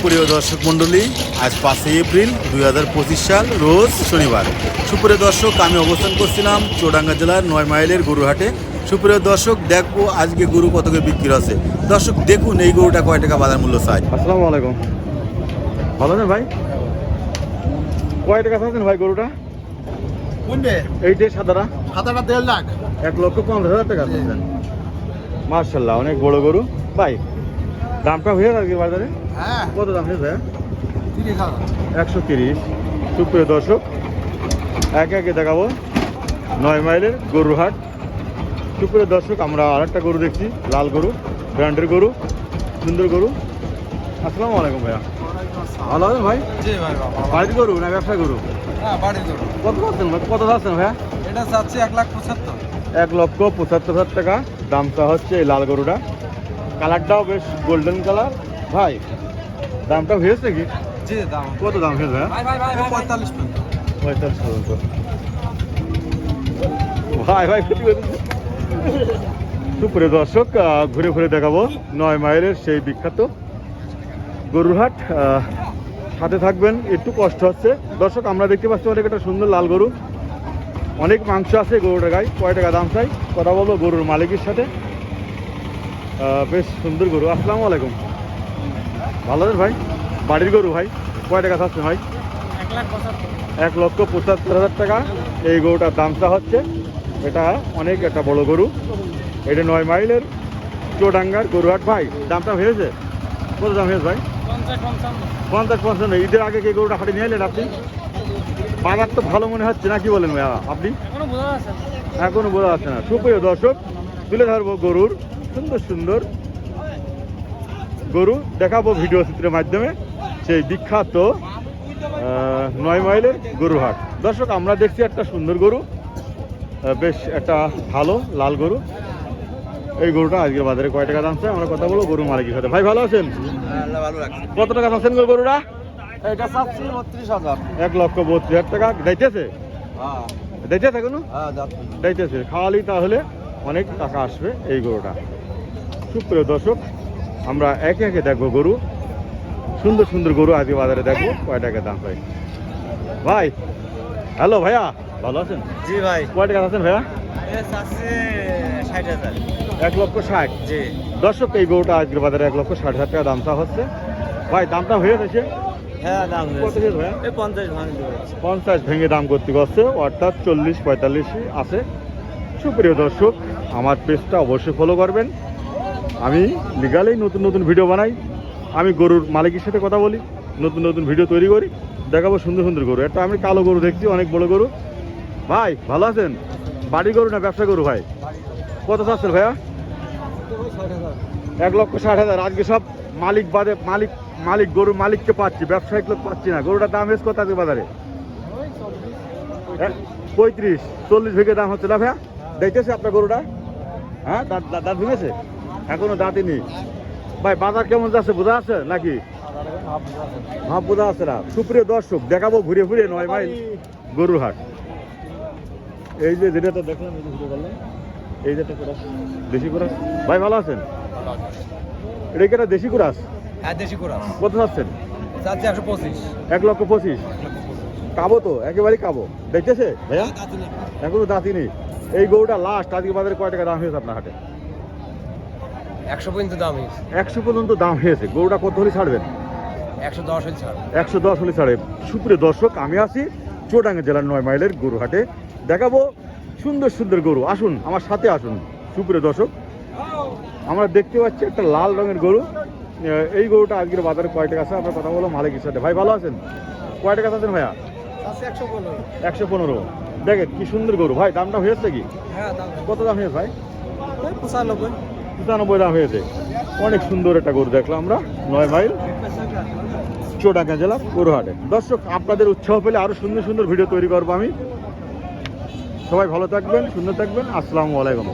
সুপ্রিয় দর্শক মণ্ডলী আজ পাঁচই এপ্রিল দুই হাজার পঁচিশ সাল রোজ শনিবার। সুপ্রিয় দর্শক আমি অবস্থান করছিলাম চৌডাঙ্গা জেলার নয় মাইলের গরুহাটে সুপ্রিয় দর্শক দেখব আজকে গরু কত করে বিক্রি আছে দর্শক দেখুন এই গরুটা কয় টাকা বাজার মূল্য চাই। আসসালামু আলাইকুম। ভালো না ভাই? কয় টাকা চাচ্ছেন ভাই গরুটা? কোনটে? এইটে সাদারা সাতাটা দেড় লাখ। এক লক্ষ পঞ্চাশ হাজার টাকা মার্শাল্লাহ অনেক বড় গরু। ভাই দামটা হয়ে আজকে বাজারে? হ্যাঁ। কত দাম হয়েছে তিরিশ হাজার। একশো তিরিশ। সুপ্রিয় দর্শক একে একে দেখাবো নয় মাইলের গরুর হাট। সুপ্রিয় দর্শক আমরা আরেকটা গরু দেখছি লাল গরু ব্র্যান্ডের গরু সুন্দর গরু। আসসালামু আলাইকুম ভাইয়া। ভালো আছেন ভাই? বাড়ির গরু না ব্যবসা গরু? হ্যাঁ বাড়ির কত পাচ্ছেন কত যাচ্ছেন ভাইয়া? এটা চাচ্ছি এক লাখ পঁচাত্তর। এক লক্ষ পঁচাত্তর হাজার টাকা। দামটা হচ্ছে এই লাল গরুটা। কালারটাও বেশ গোল্ডেন কালার ভাই দামটা হয়েছে কি? জি দাম। কত দাম হয়েছে ভাইয়া ভাই ভাই ভাই পঁয়তাল্লিশ পর্যন্ত। পঁয়তাল্লিশ পর্যন্ত। ভাই ভাই। সুপ্রিয় দর্শক ঘুরে ঘুরে দেখাবো নয় মাইলের সেই বিখ্যাত গরুরহাট। সাথে থাকবেন একটু কষ্ট হচ্ছে। দর্শক আমরা দেখতে পাচ্ছি অনেক একটা সুন্দর লাল গরু। অনেক মাংস আছে গরুটা গায়ে। কয় টাকা দাম চাই? কথা বলব গরুর মালিকের সাথে। বেশ সুন্দর গরু। আসসালামু আলাইকুম। ভালো আছেন ভাই? বাড়ির গরু ভাই কয় টাকা থাকছে ভাই? এক লক্ষ পঁচাত্তর হাজার টাকা। এই গরুটার দামটা হচ্ছে এটা অনেক একটা বড় গরু। এটা নয় মাইলের চোডাঙ্গার গরুহাট ভাই। দামটা হয়েছে? কত দাম হয়েছে ভাই? পঞ্চাশ পঞ্চান্ন। ঈদের আগে কি গরুটা হাটে নিয়ে এলেন আপনি? বাজার তো ভালো মনে হচ্ছে না কি বলেন ভাইয়া আপনি? এখনও বোঝা যাচ্ছে এখনও বোঝা যাচ্ছে না। সুপ্রিয় দর্শক তুলে ধরবো গরুর সুন্দর সুন্দর গরু দেখাবো ভিডিও চিত্রের মাধ্যমে। সেই বিখ্যাত নয় মাইলের গরু হাট দর্শক আমরা দেখছি একটা সুন্দর গরু বেশ একটা ভালো লাল গরু। এই গরুটা আজকের বাজারে কয় টাকা দাম চাই আমরা কথা বলব গরু মালিকের সাথে। ভাই ভালো আছেন? কত টাকা চাচ্ছেন গো গরুটা? এটা চাচ্ছি বত্রিশ হাজার। এক লক্ষ বত্রিশ হাজার টাকা। দিতেছে হ্যাঁ। দিতেছে কোনো? হ্যাঁ যাচ্ছে খাওয়ালি তাহলে অনেক টাকা আসবে এই গরুটা। সুপ্রিয় দর্শক আমরা একে একে দেখব গরু। সুন্দর সুন্দর গরু আজকে বাজারে দেখব কয় টাকা দাম পাই ভাই হ্যালো ভাইয়া ভালো আছেন? জি ভাই। কয় টাকা আছেন ভাইয়া? এক লক্ষ ষাট। জি। দর্শক এই গরুটা আজকের বাজারে এক লক্ষ ষাট হাজার টাকা দামটা হচ্ছে। ভাই দামটা হয়ে গেছে? হ্যাঁ পঞ্চাশ পঞ্চাশ ভেঙে দাম করতে করছে অর্থাৎ চল্লিশ পঁয়তাল্লিশ আছে। সুপ্রিয় দর্শক আমার পেজটা অবশ্যই ফলো করবেন। আমি লিগালেই নতুন নতুন ভিডিও বানাই। আমি গরুর মালিকের সাথে কথা বলি, নতুন নতুন ভিডিও তৈরি করি, দেখাবো সুন্দর সুন্দর গরু। একটা আমি কালো গরু দেখছি, অনেক বড় গরু। ভাই, ভালো আছেন? বাড়ি গরু না ব্যবসা গরু ভাই? কত চাচ্ছেন ভাইয়া? এক লক্ষ ষাট হাজার। আজকে সব মালিক বাদে, মালিক মালিক গরু মালিককে পাচ্ছি, ব্যবসায়িক লোক পাচ্ছি না। গরুটার দাম এসে কত আছে বাজারে? পঁয়ত্রিশ, চল্লিশ ভেঙে দাম হচ্ছে না ভাইয়া? দেখতেছে আপনার গরুটা? হ্যাঁ দাঁত দাঁত ভেঙেছে? এখনও দাঁতই নেই। ভাই বাজার কেমন যাচ্ছে বোঝা আছে নাকি? ভাব বোঝা আছে না। সুপ্রিয় দর্শক দেখাবো ঘুরে ঘুরে নয় মাইল গরুর হাট। এই যে যেটা তো দেখলাম এই যে ঘুরে এই যে কুরাস দেশি কুরাস? ভাই ভালো আছেন? এটা কি একটা দেশি কুরাস? হ্যাঁ দেশি কোরা কত একশো পঁচিশ। এক লক্ষ পঁচিশ? কাবো তো একেবারে কাবো। দেখতেছে? ভাইয়া? এখনও নেই। এই গরুটা লাস্ট আজকে বাজারে কয় টাকা দাম হয়েছে আপনার হাটে? একশো পর্যন্ত দাম হয়েছে। একশো পর্যন্ত দাম হয়েছে। গরুটা কত হলে ছাড়বেন? একশো দশ হলে ছাড় একশো দশ হলে ছাড়ে সুপ্রিয় দর্শক আমি আছি চুয়াডাঙ্গা জেলার নয় মাইলের গরু হাটে দেখাবো সুন্দর সুন্দর গরু। আসুন আমার সাথে আসুন। সুপ্রিয় দর্শক আমরা দেখতে পাচ্ছি একটা লাল রঙের গরু। এই গরুটা আজকের বাজারে কয় টাকা আছে? আপনার কথা বলো মালিকের সাথে। ভাই ভালো আছেন? কয় টাকা আছেন ভাইয়া? একশো পনেরো। দেখেন কি সুন্দর গরু। ভাই দামটা হয়েছে কি? হ্যাঁ দাম কত দাম হয়েছে ভাই? পঁচানব্বই। পঁচানব্বই দাম হয়েছে। অনেক সুন্দর একটা গরু দেখলাম আমরা, নয় মাইল চোটাকা জেলা গরুহাটে দর্শক, আপনাদের উৎসাহ পেলে আরও সুন্দর সুন্দর ভিডিও তৈরি করব আমি। সবাই ভালো থাকবেন, সুন্দর থাকবেন। আসসালামু আলাইকুম।